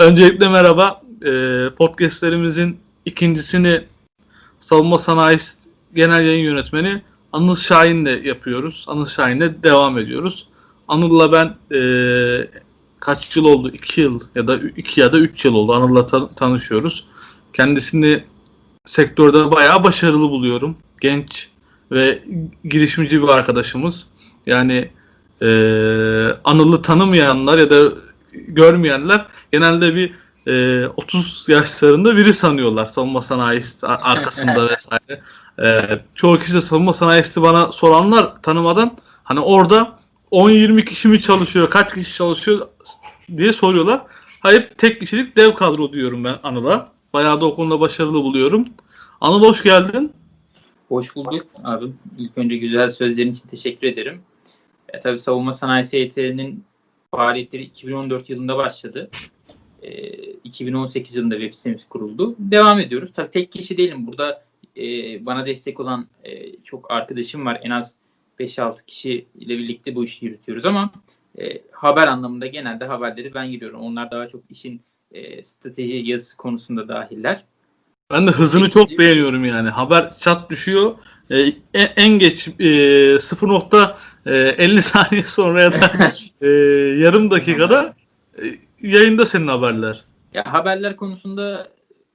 Öncelikle merhaba. Ee, podcastlerimizin ikincisini Savunma Sanayi Genel Yayın Yönetmeni Anıl Şahin'le yapıyoruz. Anıl Şahin'le devam ediyoruz. Anıl'la ben e, kaç yıl oldu? 2 yıl ya da 2 ya da 3 yıl oldu. Anıl'la ta- tanışıyoruz. Kendisini sektörde bayağı başarılı buluyorum. Genç ve girişimci bir arkadaşımız. Yani e, Anıl'ı tanımayanlar ya da görmeyenler genelde bir e, 30 yaşlarında biri sanıyorlar savunma sanayisi arkasında vesaire. E, çoğu kişi de savunma sanayisi bana soranlar tanımadan hani orada 10-20 kişi mi çalışıyor, kaç kişi çalışıyor diye soruyorlar. Hayır tek kişilik dev kadro diyorum ben Anıl'a. Bayağı da o konuda başarılı buluyorum. Anıl hoş geldin. Hoş bulduk abi. İlk önce güzel sözlerin için teşekkür ederim. E, tabii Savunma Sanayi SYT'nin faaliyetleri 2014 yılında başladı. E, 2018 yılında web sitemiz kuruldu. Devam ediyoruz. Tabii tek kişi değilim. Burada e, bana destek olan e, çok arkadaşım var. En az 5-6 kişi ile birlikte bu işi yürütüyoruz ama e, haber anlamında genelde haberleri ben giriyorum. Onlar daha çok işin e, strateji yazısı konusunda dahiller. Ben de hızını çok beğeniyorum yani. Haber çat düşüyor. Ee, en, en geç e, 0.50 saniye sonra ya da e, yarım dakikada e, yayında senin haberler. Ya haberler konusunda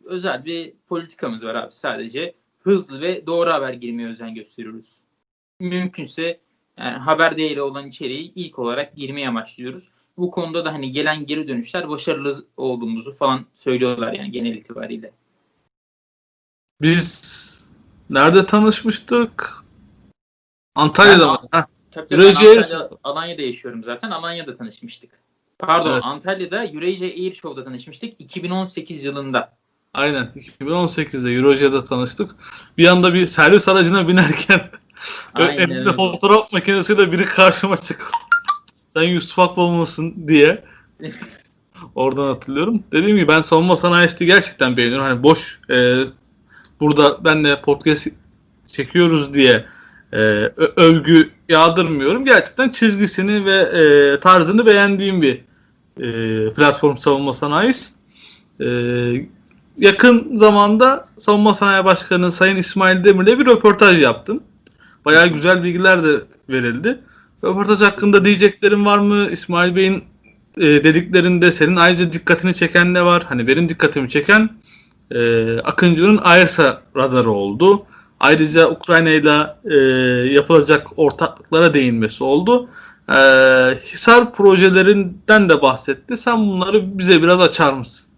özel bir politikamız var abi. Sadece hızlı ve doğru haber girmeye özen gösteriyoruz. Mümkünse yani haber değeri olan içeriği ilk olarak girmeye amaçlıyoruz. Bu konuda da hani gelen geri dönüşler başarılı olduğumuzu falan söylüyorlar yani genel itibariyle. Biz nerede tanışmıştık? Antalya'da mı? Heh. Tabii tabii ben Eurasia- Antalya, Alanya'da yaşıyorum zaten. Alanya'da tanışmıştık. Pardon Evet. Antalya'da Eurasia Air Show'da tanışmıştık 2018 yılında. Aynen. 2018'de Euroja'da tanıştık. Bir anda bir servis aracına binerken Aynen elinde öyle. fotoğraf makinesiyle biri karşıma çıktı. Sen Yusuf Akbaba mısın diye. Oradan hatırlıyorum. Dediğim gibi ben savunma sanayisi gerçekten beğeniyorum. Hani boş e, burada benle podcast çekiyoruz diye e, övgü yağdırmıyorum. Gerçekten çizgisini ve e, tarzını beğendiğim bir e, platform savunma sanayisi. E, yakın zamanda Savunma Sanayi Başkanı Sayın İsmail Demir'le bir röportaj yaptım. Bayağı güzel bilgiler de verildi. Röportaj hakkında diyeceklerim var mı? İsmail Bey'in e, dediklerinde senin ayrıca dikkatini çeken ne var? Hani benim dikkatimi çeken e, Akıncı'nın AESA radarı oldu. Ayrıca Ukrayna ile yapılacak ortaklıklara değinmesi oldu. E, Hisar projelerinden de bahsetti. Sen bunları bize biraz açar mısın?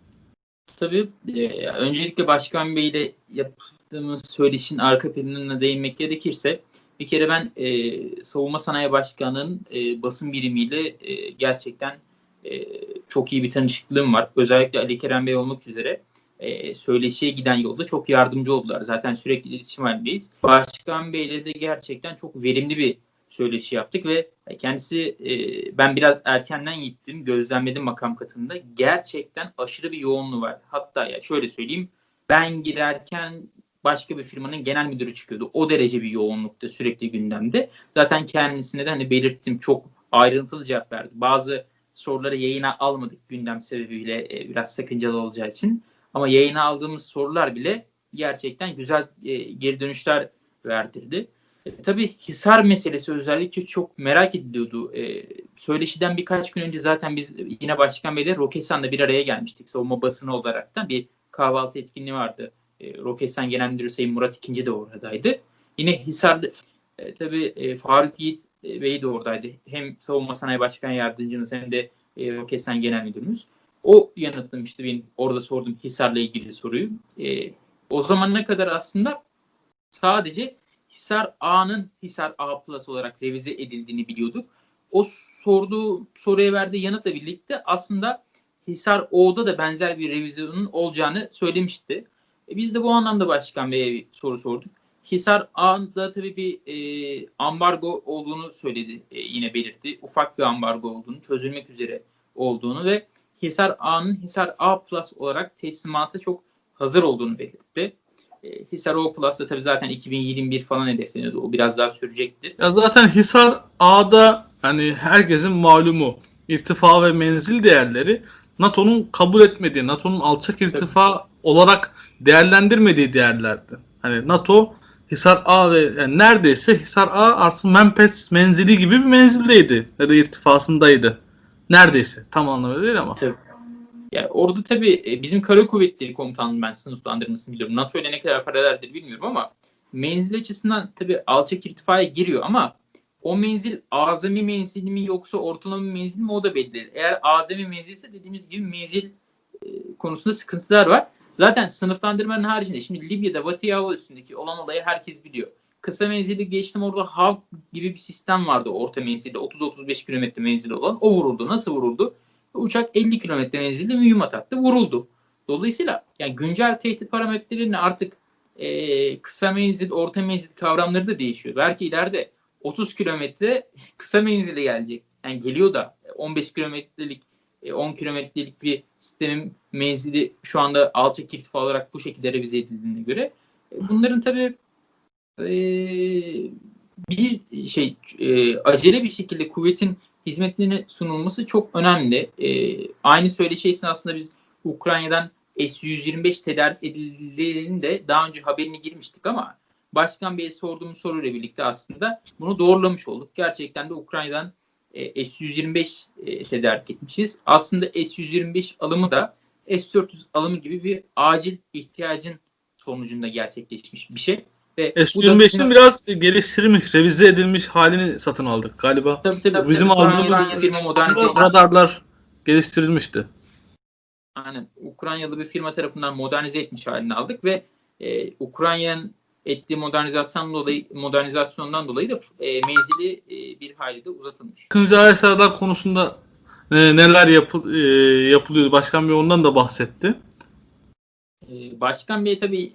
Tabii e, öncelikle Başkan Bey ile yaptığımız söyleşin arka planına değinmek gerekirse bir kere ben e, Savunma Sanayi Başkanı'nın e, basın birimiyle e, gerçekten e, çok iyi bir tanışıklığım var. Özellikle Ali Kerem Bey olmak üzere e, söyleşiye giden yolda çok yardımcı oldular. Zaten sürekli iletişim halindeyiz. Başkan Bey ile de gerçekten çok verimli bir söyleşi yaptık ve kendisi e, ben biraz erkenden gittim gözlemledim makam katında. Gerçekten aşırı bir yoğunluğu var. Hatta ya şöyle söyleyeyim ben girerken başka bir firmanın genel müdürü çıkıyordu. O derece bir yoğunlukta sürekli gündemde. Zaten kendisine de hani belirttim çok ayrıntılı cevap verdi. Bazı soruları yayına almadık gündem sebebiyle e, biraz sakıncalı olacağı için ama yayına aldığımız sorular bile gerçekten güzel e, geri dönüşler verdirdi. E, tabii Hisar meselesi özellikle çok merak ediliyordu. E, söyleşiden birkaç gün önce zaten biz yine Başkan Bey'le Roketsan'da bir araya gelmiştik. Savunma basını olarak da bir kahvaltı etkinliği vardı. E, Roketsan Genel Müdürü Sayın Murat İkinci de oradaydı. Yine Hisar e, tabii e, Faruk Yiğit e, Bey de oradaydı. Hem Savunma Sanayi Başkan Yardımcımız hem de e, Roketsan Genel Müdürümüz. O yanıtlamıştı benim orada sorduğum Hisar'la ilgili soruyu. E, o zamana kadar aslında sadece Hisar A'nın Hisar A Plus olarak revize edildiğini biliyorduk. O sorduğu soruya verdiği yanıtla birlikte aslında Hisar O'da da benzer bir revizyonun olacağını söylemişti. E biz de bu anlamda Başkan Bey'e bir soru sorduk. Hisar A'da tabii bir e, ambargo olduğunu söyledi e, yine belirtti. Ufak bir ambargo olduğunu, çözülmek üzere olduğunu ve Hisar A'nın Hisar A Plus olarak teslimata çok hazır olduğunu belirtti. E, Hisar O Plus'ta tabii zaten 2021 falan hedefleniyordu. O biraz daha sürecektir. Ya zaten Hisar A'da hani herkesin malumu irtifa ve menzil değerleri NATO'nun kabul etmediği, NATO'nun alçak irtifa olarak değerlendirmediği değerlerdi. Hani NATO Hisar A ve yani neredeyse Hisar A artı Menpes menzili gibi bir menzildeydi ya da irtifasındaydı. Neredeyse tam anlamıyla değil ama. Yani orada tabii e, bizim kara kuvvetleri komutanının ben sınıflandırmasını biliyorum. NATO ile ne kadar paraleldir bilmiyorum ama menzil açısından tabii alçak irtifaya giriyor ama o menzil azami menzil mi yoksa ortalama menzil mi o da belli değil. Eğer azami menzilse dediğimiz gibi menzil e, konusunda sıkıntılar var. Zaten sınıflandırmanın haricinde şimdi Libya'da Batı Hava üstündeki olan olayı herkes biliyor. Kısa menzilli geçtim orada HAV gibi bir sistem vardı orta menzilde 30-35 kilometre menzili olan. O vuruldu. Nasıl vuruldu? Uçak 50 kilometre menzilli mühimmat attı. Vuruldu. Dolayısıyla yani güncel tehdit parametrelerine artık e, kısa menzil, orta menzil kavramları da değişiyor. Belki ileride 30 kilometre kısa menzili gelecek. Yani geliyor da 15 kilometrelik, e, 10 kilometrelik bir sistemin menzili şu anda alçak irtifa olarak bu şekilde revize edildiğine göre e, bunların tabii e, bir şey e, acele bir şekilde kuvvetin hizmetlerine sunulması çok önemli. E, aynı söyleşi esnasında biz Ukrayna'dan S-125 tedarik edildiğini de daha önce haberini girmiştik ama Başkan Bey'e sorduğumuz soruyla birlikte aslında bunu doğrulamış olduk. Gerçekten de Ukrayna'dan e, S-125 e, tedarik etmişiz. Aslında S-125 alımı da S-400 alımı gibi bir acil ihtiyacın sonucunda gerçekleşmiş bir şey. Ve bu da- S-25'in biraz geliştirilmiş, revize edilmiş halini satın aldık galiba. Tabii, tabii, Bizim tabii. aldığımız firma radarlar geliştirilmişti. Aynen. Ukraynalı bir firma tarafından modernize etmiş halini aldık ve e, Ukrayna'nın ettiği modernizasyon dolayı modernizasyondan dolayı da e, menzili e, bir hayli de uzatılmış. İkinci AESA'lar konusunda e, neler yapı, e, yapılıyor? Başkan Bey ondan da bahsetti. E, Başkan Bey tabii e,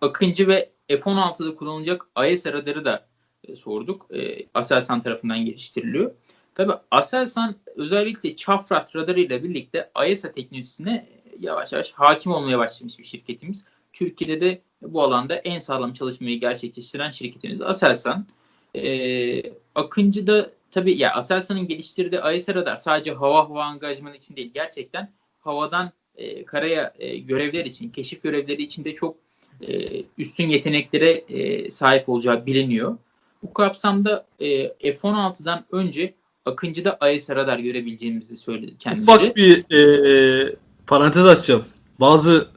Akıncı ve F-16'da kullanılacak AES radarı da e, sorduk. E, Aselsan tarafından geliştiriliyor. Tabii Aselsan özellikle Çafrat radarı ile birlikte AESA teknolojisine yavaş yavaş hakim olmaya başlamış bir şirketimiz. Türkiye'de de bu alanda en sağlam çalışmayı gerçekleştiren şirketimiz Aselsan. E, Akıncı'da tabii ya Aselsan'ın geliştirdiği AESA radar sadece hava hava angajmanı için değil gerçekten havadan e, karaya e, görevler için, keşif görevleri için de çok e, üstün yeteneklere e, sahip olacağı biliniyor. Bu kapsamda e, F-16'dan önce Akıncı'da AES radar görebileceğimizi söyledi kendileri. Ufak bir e, parantez açacağım. Bazı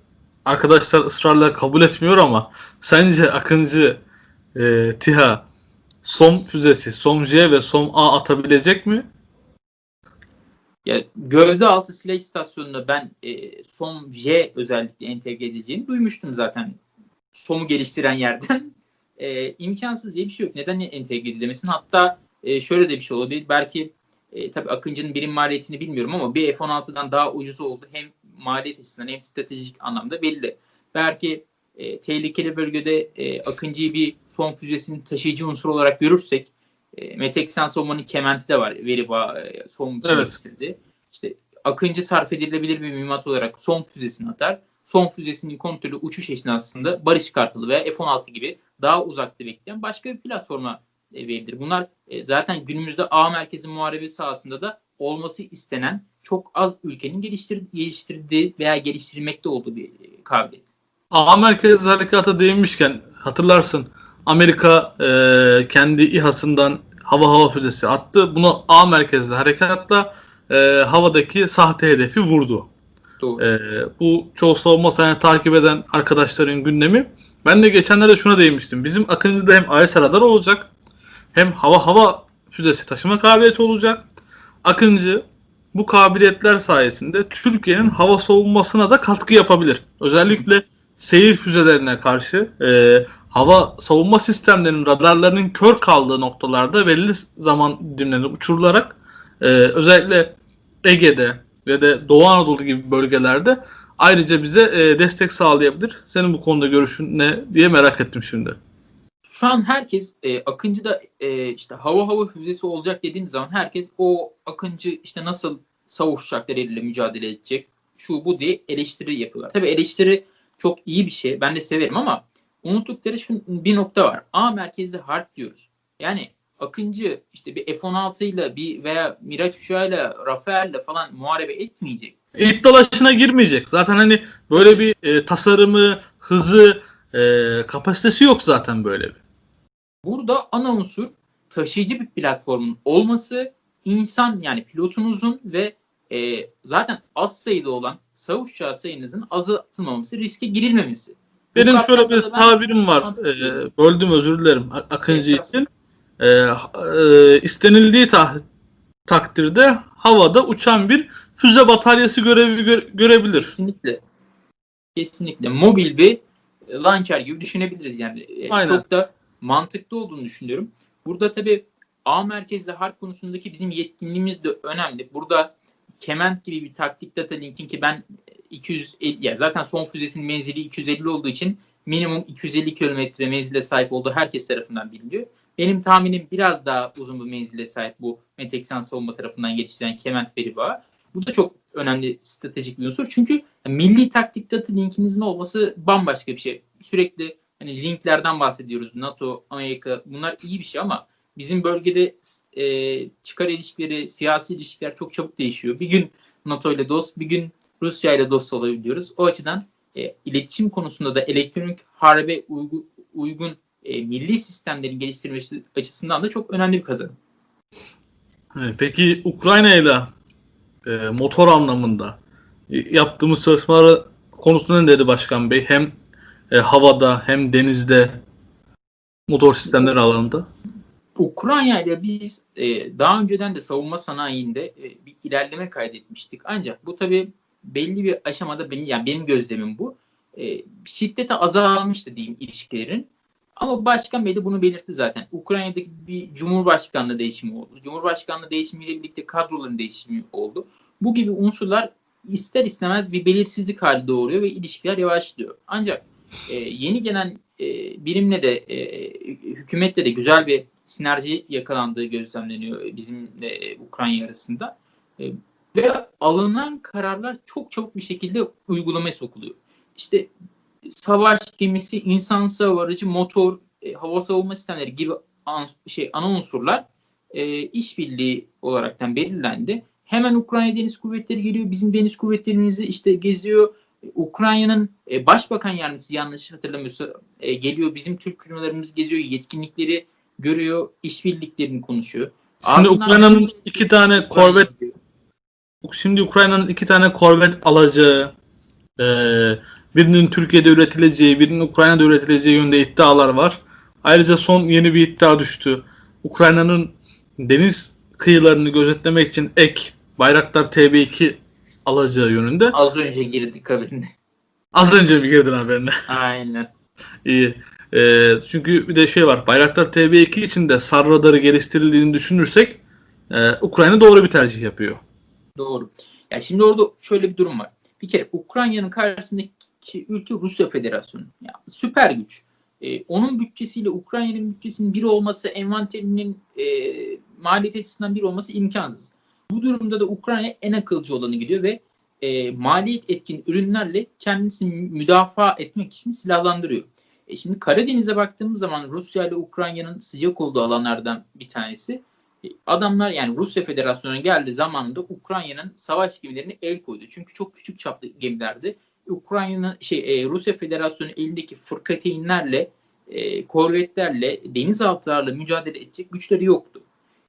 arkadaşlar ısrarla kabul etmiyor ama sence Akıncı e, TİHA SOM füzesi, SOM-J ve SOM-A atabilecek mi? Ya, gövde altı silah istasyonunda ben e, SOM-J özellikle entegre edileceğini duymuştum zaten. SOM'u geliştiren yerden. E, imkansız diye bir şey yok. Neden entegre edilemesin? Hatta e, şöyle de bir şey olabilir. Belki e, tabii Akıncı'nın birim maliyetini bilmiyorum ama bir F-16'dan daha ucuz oldu. Hem maliyet açısından hem stratejik anlamda belli. Belki e, tehlikeli bölgede e, Akıncı'yı bir son füzesinin taşıyıcı unsur olarak görürsek e, Meteksan Savunma'nın Kementi de var. Veri bağ e, son Evet. İşte Akıncı sarf edilebilir bir mühimmat olarak son füzesini atar. Son füzesinin kontrolü uçuş esnasında Barış Kartalı veya F-16 gibi daha uzakta bekleyen başka bir platforma e, verilir. Bunlar e, zaten günümüzde A merkezi muharebe sahasında da olması istenen çok az ülkenin geliştir geliştirdiği veya geliştirmekte olduğu bir e, kabiliyet. A merkezli harekata değinmişken hatırlarsın Amerika e, kendi İHA'sından hava hava füzesi attı. Bunu A merkezli harekatla e, havadaki sahte hedefi vurdu. Doğru. E, bu çoğu savunma sahne takip eden arkadaşların gündemi. Ben de geçenlerde şuna değinmiştim. Bizim Akıncı'da hem AES radar olacak hem hava hava füzesi taşıma kabiliyeti olacak. Akıncı bu kabiliyetler sayesinde Türkiye'nin hava savunmasına da katkı yapabilir. Özellikle seyir füzelerine karşı e, hava savunma sistemlerinin radarlarının kör kaldığı noktalarda belli zaman dilimlerinde uçurularak e, özellikle Ege'de ve de Doğu Anadolu gibi bölgelerde ayrıca bize e, destek sağlayabilir. Senin bu konuda görüşün ne diye merak ettim şimdi. Şu an herkes e, Akıncı'da e, işte hava hava füzesi olacak dediğim zaman herkes o Akıncı işte nasıl savaş uçaklarıyla mücadele edecek şu bu diye eleştiri yapıyorlar. Tabii eleştiri çok iyi bir şey. Ben de severim ama unuttukları şu bir nokta var. A merkezli harp diyoruz. Yani Akıncı işte bir F-16 ile bir veya Miraç uçağıyla Rafael'le falan muharebe etmeyecek. İt dalaşına girmeyecek. Zaten hani böyle bir e, tasarımı, hızı, e, kapasitesi yok zaten böyle bir. Burada ana unsur taşıyıcı bir platformun olması, insan yani pilotunuzun ve e, zaten az sayıda olan savaş uçağı sayınızın azaltılmaması, riske girilmemesi. Benim şöyle bir tabirim var. Mantıklı. E, böldüm özür dilerim Akıncı Evet, için. E, e, istenildiği ta- takdirde havada uçan bir füze bataryası görevi gö- görebilir. Kesinlikle. Kesinlikle. Mobil bir e, launcher gibi düşünebiliriz yani. E, Aynen. Çok da mantıklı olduğunu düşünüyorum. Burada tabii A merkezli harp konusundaki bizim yetkinliğimiz de önemli. Burada Kement gibi bir taktik data linkin ki ben 250 ya zaten son füzesinin menzili 250 olduğu için minimum 250 kilometre menzile sahip olduğu herkes tarafından biliniyor. Benim tahminim biraz daha uzun bir menzile sahip bu Meteksan savunma tarafından geliştirilen Kement veri bağı. Bu da çok önemli stratejik bir unsur. Çünkü milli taktik data linkinizin olması bambaşka bir şey. Sürekli hani linklerden bahsediyoruz. NATO, Amerika bunlar iyi bir şey ama bizim bölgede e, çıkar ilişkileri, siyasi ilişkiler çok çabuk değişiyor. Bir gün NATO ile dost, bir gün Rusya ile dost olabiliyoruz. O açıdan e, iletişim konusunda da elektronik harbe uygu- uygun e, milli sistemlerin geliştirilmesi açısından da çok önemli bir kazanım. Peki Ukrayna ile e, motor anlamında e, yaptığımız çalışmaları konusunda ne dedi Başkan Bey? Hem e, havada hem denizde motor sistemleri alanında. Ukrayna ile biz e, daha önceden de savunma sanayinde e, bir ilerleme kaydetmiştik. Ancak bu tabii belli bir aşamada benim yani benim gözlemim bu. E, şiddete azalmıştı diyeyim ilişkilerin. Ama Başkan de bunu belirtti zaten. Ukrayna'daki bir Cumhurbaşkanlığı değişimi oldu. Cumhurbaşkanlığı değişimiyle birlikte kadroların değişimi oldu. Bu gibi unsurlar ister istemez bir belirsizlik hali doğuruyor ve ilişkiler yavaşlıyor. Ancak e, yeni gelen e, birimle de e, hükümetle de güzel bir sinerji yakalandığı gözlemleniyor bizimle e, Ukrayna arasında. E, ve alınan kararlar çok çabuk bir şekilde uygulamaya sokuluyor. İşte savaş gemisi, insan savarıcı, motor, e, hava savunma sistemleri gibi an, şey ana unsurlar e, işbirliği olaraktan belirlendi. Hemen Ukrayna Deniz Kuvvetleri geliyor. Bizim deniz kuvvetlerimizi işte geziyor. E, Ukrayna'nın e, başbakan yardımcısı yanlış hatırlamıyorsa e, geliyor. Bizim Türk firmalarımız geziyor. Yetkinlikleri görüyor. işbirliklerini konuşuyor. Şimdi Ukrayna'nın iki tane korvet şimdi Ukrayna'nın iki tane korvet alacağı e, birinin Türkiye'de üretileceği, birinin Ukrayna'da üretileceği yönde iddialar var. Ayrıca son yeni bir iddia düştü. Ukrayna'nın deniz kıyılarını gözetlemek için ek Bayraktar TB2 alacağı yönünde. Az önce girdik kabinine. Az önce mi girdin haberine? Aynen. İyi. E, çünkü bir de şey var. Bayraktar TB2 için de SAR radarı geliştirildiğini düşünürsek e, Ukrayna doğru bir tercih yapıyor. Doğru. Ya şimdi orada şöyle bir durum var. Bir kere Ukrayna'nın karşısındaki ülke Rusya Federasyonu. Ya süper güç. Ee, onun bütçesiyle Ukrayna'nın bütçesinin bir olması, envanterinin e, maliyet açısından bir olması imkansız. Bu durumda da Ukrayna en akılcı olanı gidiyor ve e, maliyet etkin ürünlerle kendisini müdafaa etmek için silahlandırıyor. E şimdi Karadeniz'e baktığımız zaman Rusya ile Ukrayna'nın sıcak olduğu alanlardan bir tanesi. E, Adamlar yani Rusya Federasyonu'na geldiği zamanında Ukrayna'nın savaş gemilerine el koydu. Çünkü çok küçük çaplı gemilerdi. Ukrayna'nın şey e, Rusya Federasyonu elindeki fırkateynlerle, e, korvetlerle, denizaltılarla mücadele edecek güçleri yoktu.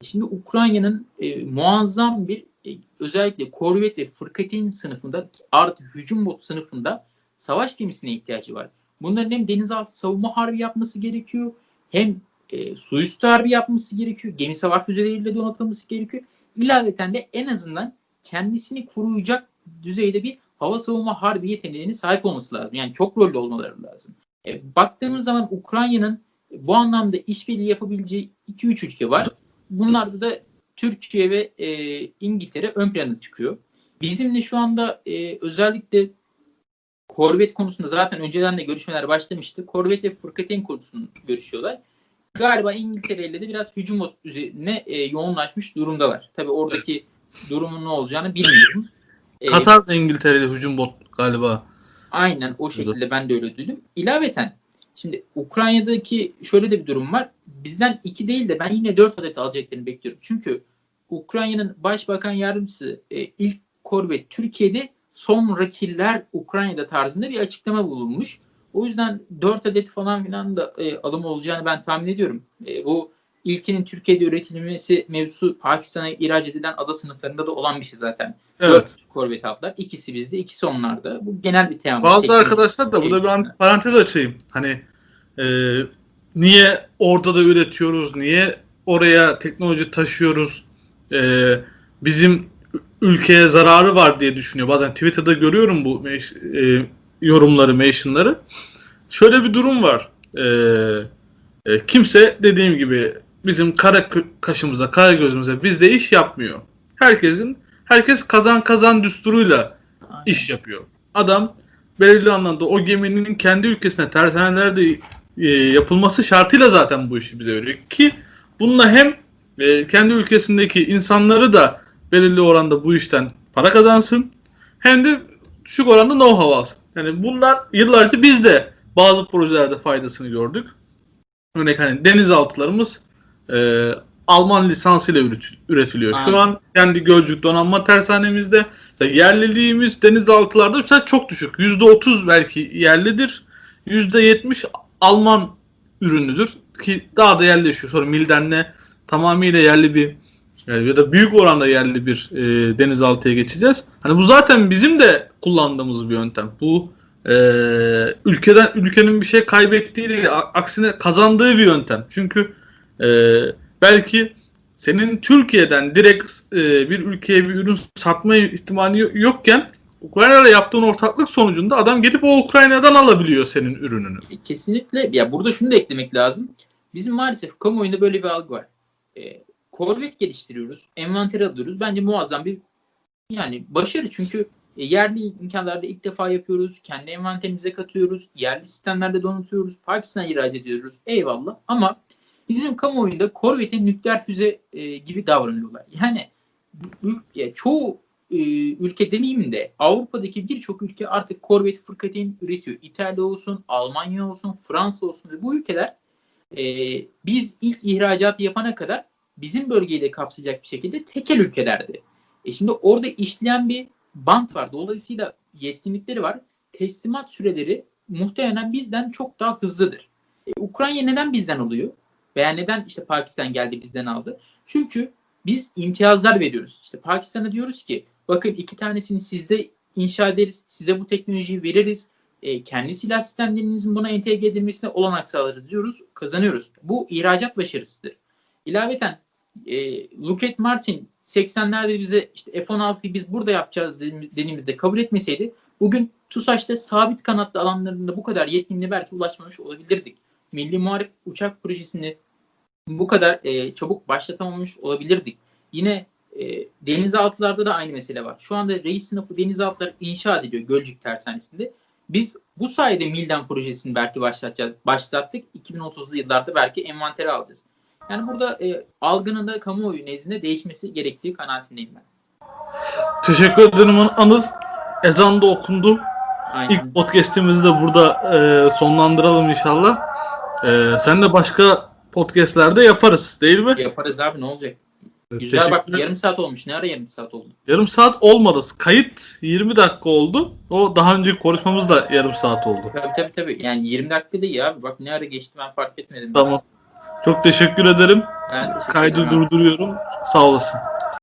Şimdi Ukrayna'nın e, muazzam bir e, özellikle korvet ve fırkateyn sınıfında artı hücum botu sınıfında savaş gemisine ihtiyacı var. Bunların hem denizaltı savunma harbi yapması gerekiyor hem e, su üstü harbi yapması gerekiyor. Gemi savar füzeleriyle donatılması gerekiyor. İlaveten de en azından kendisini koruyacak düzeyde bir hava savunma harbi yeteneğine sahip olması lazım. Yani çok rollü olmaları lazım. E, baktığımız zaman Ukrayna'nın bu anlamda işbirliği yapabileceği 2-3 ülke var. Bunlarda da Türkiye ve e, İngiltere ön plana çıkıyor. Bizimle şu anda e, özellikle korvet konusunda zaten önceden de görüşmeler başlamıştı. Korvet ve fırkateyn konusunu görüşüyorlar. Galiba İngiltere ile de biraz hücum üzerine e, yoğunlaşmış durumdalar. Tabii oradaki durumun ne olacağını bilmiyorum. E, Katar da İngiltere'yle hücum bot galiba. Aynen o şekilde ben de öyle duydum. İlaveten Şimdi Ukrayna'daki şöyle de bir durum var. Bizden iki değil de ben yine dört adet alacaklarını bekliyorum. Çünkü Ukrayna'nın başbakan yardımcısı e, ilk korvet Türkiye'de sonrakiler Ukrayna'da tarzında bir açıklama bulunmuş. O yüzden 4 adet falan filan da e, alım olacağını ben tahmin ediyorum. E, bu ilkinin Türkiye'de üretilmesi mevzusu Pakistan'a ihraç edilen ada sınıflarında da olan bir şey zaten. Evet. Dört korvet aldılar. İkisi bizde, ikisi onlarda. Bu genel bir tema. Bazı Teknik- arkadaşlar da burada bir parantez açayım. Hani e, niye orada da üretiyoruz? Niye oraya teknoloji taşıyoruz? E, bizim ülkeye zararı var diye düşünüyor. Bazen Twitter'da görüyorum bu e, yorumları, mentionları. Şöyle bir durum var. E, e, kimse dediğim gibi bizim kara kaşımıza, kara gözümüze bizde iş yapmıyor. Herkesin herkes kazan kazan düsturuyla Aynen. iş yapıyor. Adam belirli anlamda o geminin kendi ülkesine tersanelerde e, yapılması şartıyla zaten bu işi bize veriyor. Ki bununla hem e, kendi ülkesindeki insanları da belirli oranda bu işten para kazansın hem de düşük oranda know-how alsın. Yani bunlar yıllarca biz de bazı projelerde faydasını gördük. Örnek hani denizaltılarımız e, Alman lisansıyla üret- üretiliyor. Şu Aynen. an kendi Gölcük donanma tersanemizde mesela yerliliğimiz denizaltılarda mesela çok düşük. %30 belki yerlidir. %70 Alman ürünüdür ki daha da yerleşiyor. Sonra Milden'le tamamıyla yerli bir yani ya da büyük oranda yerli bir e, denizaltıya geçeceğiz. Hani bu zaten bizim de kullandığımız bir yöntem. Bu e, ülkeden ülkenin bir şey kaybettiği değil, aksine kazandığı bir yöntem. Çünkü e, belki senin Türkiye'den direkt e, bir ülkeye bir ürün satma ihtimali yo- yokken Ukrayna'yla yaptığın ortaklık sonucunda adam gelip o Ukrayna'dan alabiliyor senin ürününü. Kesinlikle. Ya burada şunu da eklemek lazım. Bizim maalesef kamuoyunda böyle bir algı var. E, korvet geliştiriyoruz, envanter alıyoruz. Bence muazzam bir yani başarı çünkü e, yerli imkanlarda ilk defa yapıyoruz. Kendi envanterimize katıyoruz. Yerli sistemlerde donatıyoruz. Pakistan'a ihraç ediyoruz. Eyvallah. Ama bizim kamuoyunda korvete nükleer füze e, gibi davranıyorlar. Yani ya çoğu e, ülke demeyeyim de Avrupa'daki birçok ülke artık korvet fırkateyn üretiyor. İtalya olsun, Almanya olsun, Fransa olsun. Ve bu ülkeler e, biz ilk ihracatı yapana kadar bizim bölgeyi de kapsayacak bir şekilde tekel ülkelerdi. E şimdi orada işleyen bir bant var. Dolayısıyla yetkinlikleri var. Teslimat süreleri muhtemelen bizden çok daha hızlıdır. E, Ukrayna neden bizden alıyor? Veya neden işte Pakistan geldi bizden aldı? Çünkü biz imtiyazlar veriyoruz. İşte Pakistan'a diyoruz ki bakın iki tanesini sizde inşa ederiz. Size bu teknolojiyi veririz. E, kendi silah sistemlerinizin buna entegre edilmesine olanak sağlarız diyoruz. Kazanıyoruz. Bu ihracat başarısıdır. İlaveten e, Lockheed Martin 80'lerde bize işte F-16'yı biz burada yapacağız dediğimiz- dediğimizde kabul etmeseydi bugün TUSAŞ'ta sabit kanatlı alanlarında bu kadar yetkinliğe belki ulaşmamış olabilirdik. Milli Muharip Uçak Projesi'ni bu kadar e, çabuk başlatamamış olabilirdik. Yine e, denizaltılarda da aynı mesele var. Şu anda reis sınıfı denizaltılar inşa ediliyor Gölcük Tersanesi'nde. Biz bu sayede Milden projesini belki başlatacağız, başlattık. 2030'lu yıllarda belki envantere alacağız. Yani burada e, algının da kamuoyu nezdinde değişmesi gerektiği kanaatindeyim ben. Teşekkür ederim Anıl. Ezan da okundu. Aynen. İlk podcast'imizi de burada e, sonlandıralım inşallah. E, sen de başka podcast'lerde yaparız değil mi? Yaparız abi ne olacak? Güzel Teşekkür bak yarım saat olmuş. Ne ara yarım saat oldu? Yarım saat olmadı. Kayıt 20 dakika oldu. O daha önceki konuşmamız da yarım saat oldu. Tabii tabii tabii. Yani 20 dakika değil abi. Bak ne ara geçti ben fark etmedim. Tamam. Çok teşekkür ederim. Ben teşekkür Kaydı ederim durduruyorum. Sağ olasın.